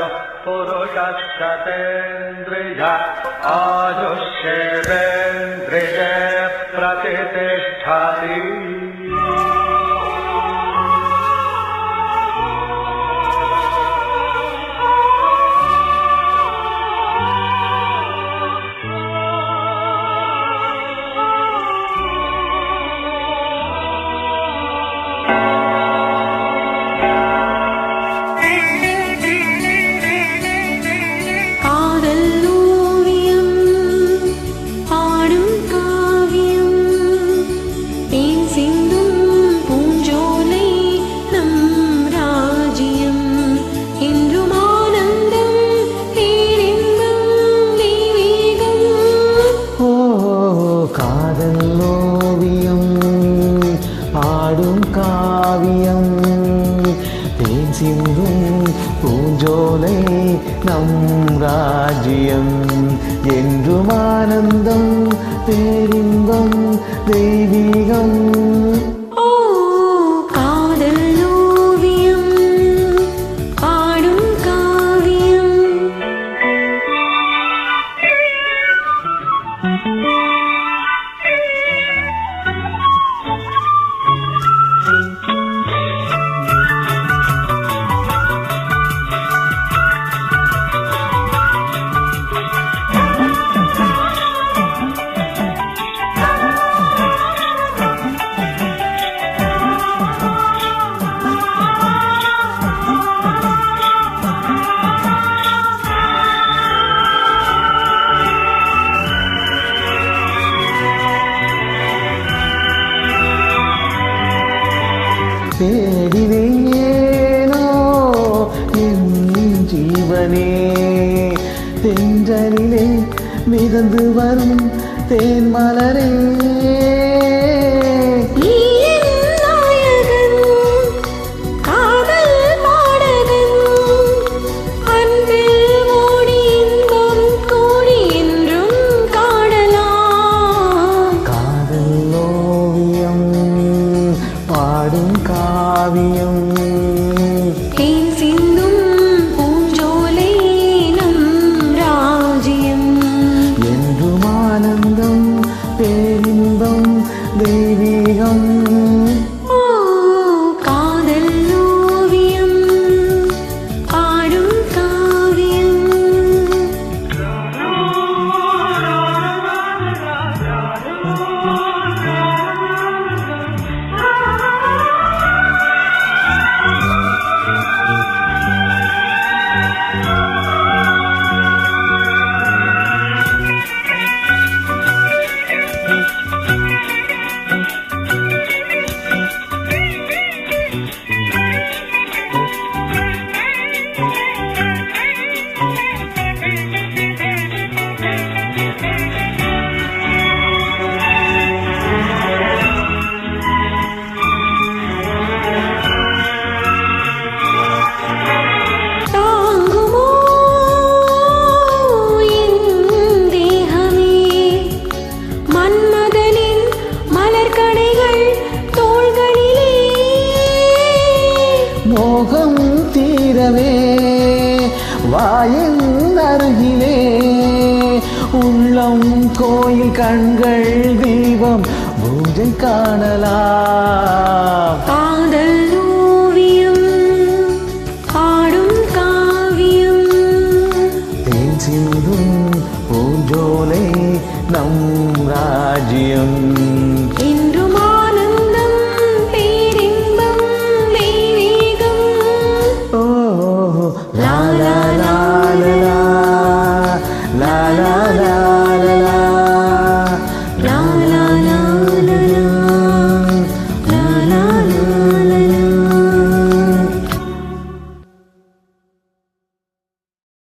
ु पुरुषक्षतेन्द्रिया आयुषेन्द्रिय प्रतिष्ठति। ராஜ்யம் என்றும் ஆனந்தம் பேரின்பம் தெய்வீகம். thank you തേടിനേനോ ജീവനേ തെഞ്ചലിലെ மிதந்து வரும் தேன் மலரே baby, I'm கோயில் கண்கள் தீபம் பூஜை காணலாம். காதல் ஓவியம் ஆடும் காவியம். தேன் சிந்தும் பூஞ்சோலை நம் ராஜ்யம். இன்றும் ஓ லாலா